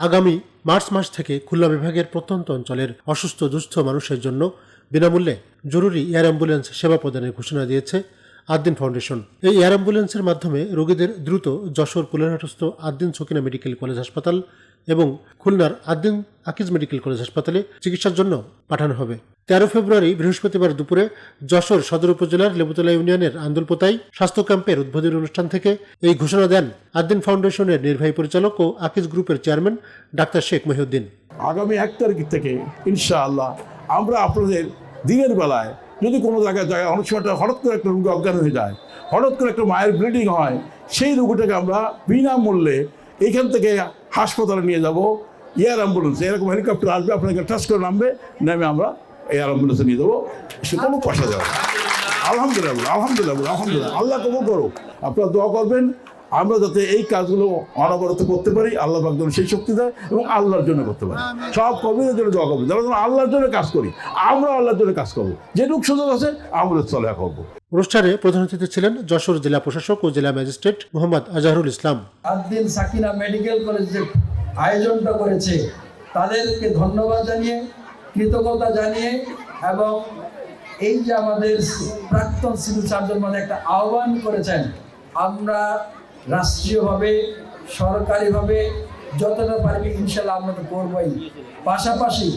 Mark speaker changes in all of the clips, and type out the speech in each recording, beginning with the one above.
Speaker 1: আগামী মার্চ মাস থেকে খুলনা বিভাগের প্রত্যন্ত অঞ্চলের অসুস্থ, দুস্থ মানুষের জন্য বিনামূল্যে জরুরি এয়ার অ্যাম্বুলেন্স সেবা প্রদানের ঘোষণা দিয়েছে আদ্দিন ফাউন্ডেশন। এই এয়ার অ্যাম্বুলেন্সের মাধ্যমে রোগীদের দ্রুত যশোর কুলেরহাটস্থ আদ্দিন সকিনা মেডিকেল কলেজ হাসপাতাল এবং খুলনার আদ্দিন আকিজ মেডিকেল কলেজ হাসপাতালে চিকিৎসার জন্য পাঠানো হবে। তেরো ফেব্রুয়ারি, বৃহস্পতিবার দুপুরে যশোর সদর উপজেলার লেবুতলা ইউনিয়নের আন্দুলপোতাই স্বাস্থ্য ক্যাম্পের উদ্বোধনী অনুষ্ঠান থেকে এই ঘোষণা দেন আদ্দিন ফাউন্ডেশনের নির্বাহী পরিচালক ও আকিজ গ্রুপের চেয়ারম্যান ডাক্তার শেখ মহিউদ্দিন।
Speaker 2: আগামী এক তারিখ থেকে, ইনশাআল্লাহ, আমরা আপনাদের দিনের বেলায় যদি কোনো জায়গায় যায়, অনেক সময়টা হঠাৎ করে একটা রোগী অজ্ঞান হয়ে যায়, হঠাৎ করে একটা মায়ের ব্লিডিং হয়, সেই রোগীটাকে আমরা বিনামূল্যে এখান থেকে হাসপাতালে নিয়ে যাব। এয়ার অ্যাম্বুলেন্স এরকম হেলিকপ্টার আসবে, আপনাকে টাচ করে নামবে, নামে আমরা এয়ার অ্যাম্বুলেন্সে নিয়ে যাব সে কোনো পয়সা দেওয়া আলহামদুলিল্লাহ আলহামদুলিল্লাহ আলহামদুলিল্লাহ। আল্লাহ কবুল করুক। আপনারা দোয়া করবেন আমরা যাতে এই কাজগুলো অনবরত করতে পারি আল্লাহ পাক সেই শক্তি দেয় এবং আল্লাহর জন্য করতে পারি। সব কবিদের জন্য দোয়া করব যারা যেন আল্লাহর জন্য কাজ করি। আমরা আল্লাহর জন্য কাজ করব। যেটুকু সুযোগ আছে আমাদের চলে করব।
Speaker 1: অনুষ্ঠানে প্রধান অতিথি ছিলেন যশোর জেলা প্রশাসক ও জেলা magistrate Mohammad Azharul Islam.
Speaker 3: Addin Sakina medical college যে আয়োজনটা করেছে। তাদেরকে ধন্যবাদ জানিয়ে কৃতজ্ঞতা জানিয়ে এবং এই যে আমাদের প্রাক্তন সিভিল সার্জন মানে একটা আহ্বান করেছেন, আমরা রাষ্ট্রীয়ভাবে, সরকারিভাবে যতটা পারবি ইনশাল্লাহ আমরা তো করবই। পাশাপাশি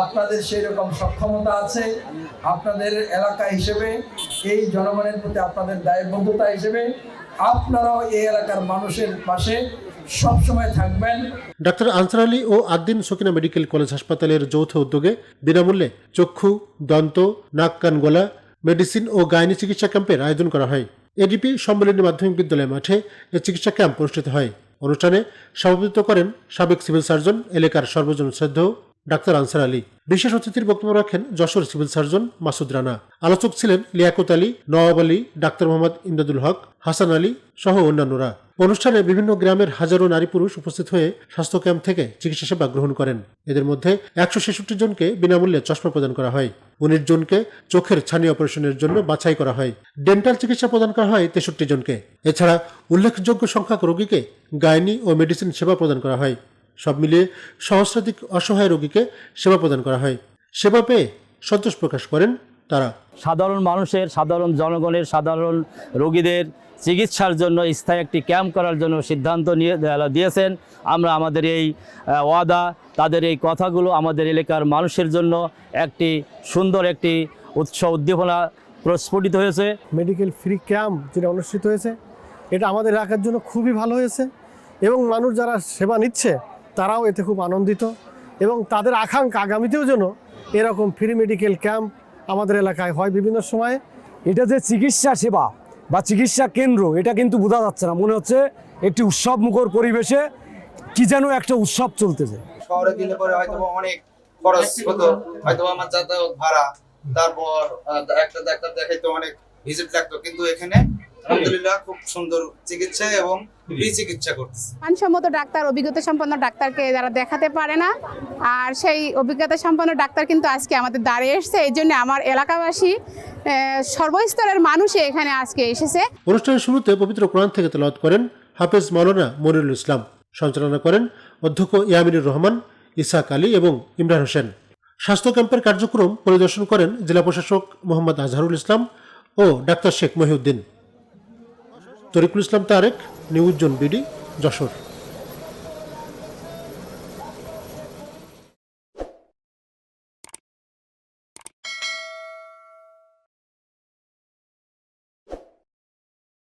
Speaker 3: আপনাদের সেই রকম সক্ষমতা আছে, আপনাদের এলাকা হিসেবে, এই জনগণের প্রতি আপনাদের দায়বদ্ধতা হিসেবে, আপনারাও এই এলাকার মানুষের পাশে সবসময় থাকবেন।
Speaker 1: ডাক্তার আনসার আলী ও আদ্দিন সকিনা মেডিকেল কলেজ হাসপাতালের যৌথ উদ্যোগে বিনামূল্যে চক্ষু, দন্ত, নাক, কান, গলা, মেডিসিন ও গাইনি চিকিৎসা ক্যাম্পের আয়োজন করা হয়। এডিপি সম্মেলনী মাধ্যমিক বিদ্যালয় মাঠে এ চিকিৎসা ক্যাম্প অনুষ্ঠিত হয়। অনুষ্ঠানে সভাপতিত্ব করেন সাবেক সিভিল সার্জন, এলাকার সর্বজন শ্রদ্ধেয় ডাক্তার আনসার আলী। বিশেষ অতিথির বক্তব্য রাখেন যশোর সিভিল সার্জন মাসুদ রানা। আলোচক ছিলেন লিয়াকত আলী, নওয়াব আলী, ডাক্তার মোহাম্মদ ইমদাদুল হক, হাসান আলী সহ অন্যান্যরা। অনুষ্ঠানে বিভিন্ন গ্রামের হাজারো নারী পুরুষ উপস্থিত হয়ে স্বাস্থ্য ক্যাম্প থেকে চিকিৎসা সেবা গ্রহণ করেন। এদের মধ্যে একশো ছেষট্টি জনকে বিনামূল্যে চশমা প্রদান করা হয়। উনিশ জনকে চোখের ছানি অপারেশনের জন্য বাছাই করা হয়। ডেন্টাল চিকিৎসা প্রদান করা হয় তেষট্টি জনকে। এছাড়া উল্লেখযোগ্য সংখ্যক রোগীকে গাইনি ও মেডিসিন সেবা প্রদান করা হয়। সব মিলিয়ে সহস্রাধিক অসহায় রোগীকে সেবা প্রদান করা হয়। সেবা পেয়ে সন্তোষ প্রকাশ করেন তারা।
Speaker 4: সাধারণ মানুষের সাধারণ জনগণের সাধারণ রোগীদের চিকিৎসার জন্য স্থায়ী একটি ক্যাম্প করার জন্য সিদ্ধান্ত নিয়ে দিয়েছেন। আমরা আমাদের এই ওয়াদা তাদের এই কথাগুলো আমাদের এলাকার মানুষের জন্য একটি সুন্দর একটি উৎস উদ্দীপনা প্রস্ফুটিত হয়েছে।
Speaker 5: মেডিকেল ফ্রি ক্যাম্প যেটা অনুষ্ঠিত হয়েছে এটা আমাদের এলাকার জন্য খুবই ভালো হয়েছে এবং মানুষ যারা সেবা নিচ্ছে তারাও এতে খুব আনন্দিত এবং তাদের আকাঙ্ক্ষা আগামীতেও যেন এরকম ফ্রি মেডিকেল ক্যাম্প আমাদের এলাকায় হয় বিভিন্ন সময়ে।
Speaker 6: এটা যে চিকিৎসা সেবা বা চিকিৎসা কেন্দ্র, এটা কিন্তু বোঝা যাচ্ছে না। মনে হচ্ছে একটি উৎসব মুখর পরিবেশে কি যেন একটা উৎসব চলতেছে।
Speaker 7: শহরে দিলে পরে হয়তো অনেক খরচ হতো হয়তো আমার যাতায়াত ভাড়া, তারপর একটা ডাক্তার দেখাইতে অনেক ভিজিট লাগতো। কিন্তু এখানে আলহামদুলিল্লাহ খুব সুন্দর চিকিৎসা এবং ফ্রি চিকিৎসা করতেছে।
Speaker 8: মানসম্মত ডাক্তার অভিজ্ঞতা সম্পন্ন ডাক্তারকে যারা দেখাতে পারে না আর সেই অভিজ্ঞতা সম্পন্ন ডাক্তার কিন্তু আজকে আমাদের দাঁড়িয়ে এসছে। এই জন্য আমার এলাকাবাসী আহ, সর্বস্তরের মানুষই এখানে আজকে এসেছে।
Speaker 1: অনুষ্ঠানের শুরুতে পবিত্র কোরআন থেকে তেলাওয়াত করেন হাফেজ মাওলানা মনিরুল ইসলাম। সঞ্চালনা করেন অধ্যক্ষ ইয়ামিনুর রহমান ইসাক আলী এবং ইমরান হোসেন। স্বাস্থ্য ক্যাম্পের কার্যক্রম পরিদর্শন করেন জেলা প্রশাসক মোহাম্মদ আজহারুল ইসলাম ও doctor Sheikh Mohiuddin. Tariqul Islam Tarek news zone BD Jessore.